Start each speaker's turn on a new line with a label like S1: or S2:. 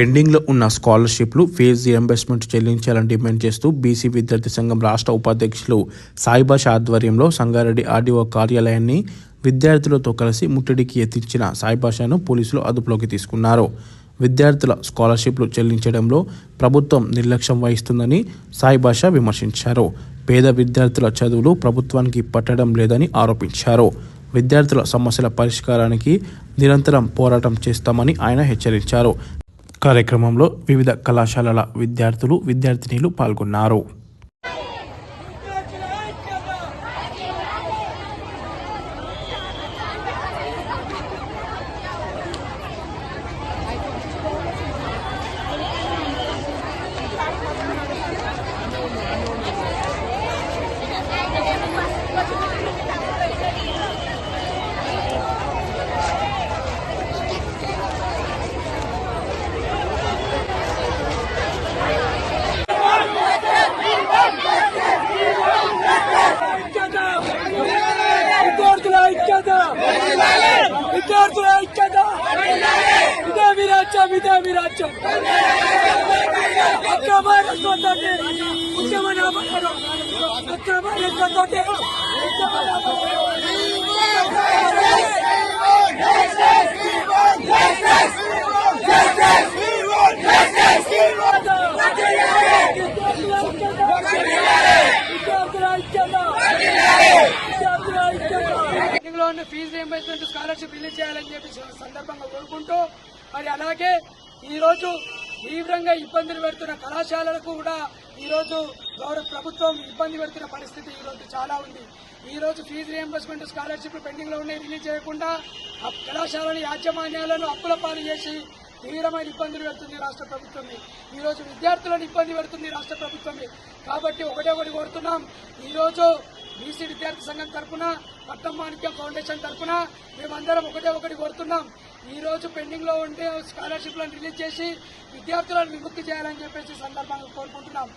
S1: పెండింగ్లో ఉన్న స్కాలర్షిప్లు ఫీజు రియంబర్స్మెంట్ చెల్లించాలని డిమాండ్ చేస్తూ బీసీ విద్యార్థి సంఘం రాష్ట్ర ఉపాధ్యక్షులు సాయిబాష ఆధ్వర్యంలో సంగారెడ్డి ఆర్డీఓ కార్యాలయాన్ని విద్యార్థులతో కలిసి ముట్టడికి యత్నించిన సాయిబాషాను పోలీసులు అదుపులోకి తీసుకున్నారు. విద్యార్థుల స్కాలర్షిప్లు చెల్లించడంలో ప్రభుత్వం నిర్లక్ష్యం వహిస్తుందని సాయిబాషా విమర్శించారు. పేద విద్యార్థుల చదువులు ప్రభుత్వానికి పట్టడం లేదని ఆరోపించారు. విద్యార్థుల సమస్యల పరిష్కారానికి నిరంతరం పోరాటం చేస్తామని ఆయన హెచ్చరించారు. కార్యక్రమంలో వివిధ కళాశాలల విద్యార్థులు విద్యార్థినీలు పాల్గొన్నారు.
S2: ఉద్యమనామకరం విద్యార్థుల ఐక్యత. లో ఉన్న ఫీజు రియంబర్స్మెంట్ స్కాలర్షిప్ రిలీజ్ చేయాలని చెప్పి సందర్భంగా కోరుకుంటూ మరి అలాగే ఈరోజు తీవ్రంగా ఇబ్బందులు పెడుతున్న కళాశాలలకు కూడా ఈరోజు గౌరవ ప్రభుత్వం ఇబ్బంది పెడుతున్న పరిస్థితి ఈరోజు చాలా ఉంది. ఈరోజు ఫీజు రియంబర్స్మెంట్ స్కాలర్షిప్ పెండింగ్లో ఉన్నాయి. రిలీజ్ చేయకుండా ఆ కళాశాలని యాజమాన్యాలను అప్పుల పాలు చేసి తీవ్రమైన ఇబ్బందులు పెడుతుంది రాష్ట్ర ప్రభుత్వమే. ఈరోజు విద్యార్థులను ఇబ్బంది పెడుతుంది రాష్ట్ర ప్రభుత్వమే. కాబట్టి ఒకటే ఒకటి కోరుతున్నాం. ఈరోజు బీసీ విద్యార్థి సంఘం తరఫున పట్టం మాణిక్యం ఫౌండేషన్ తరఫున మేమందరం ఒకటే ఒకటి కోరుతున్నాం. ఈ రోజు పెండింగ్లో ఉండే స్కాలర్షిప్లను రిలీజ్ చేసి విద్యార్థులను విముక్తి చేయాలని చెప్పేసి సందర్భంగా కోరుకుంటున్నాం.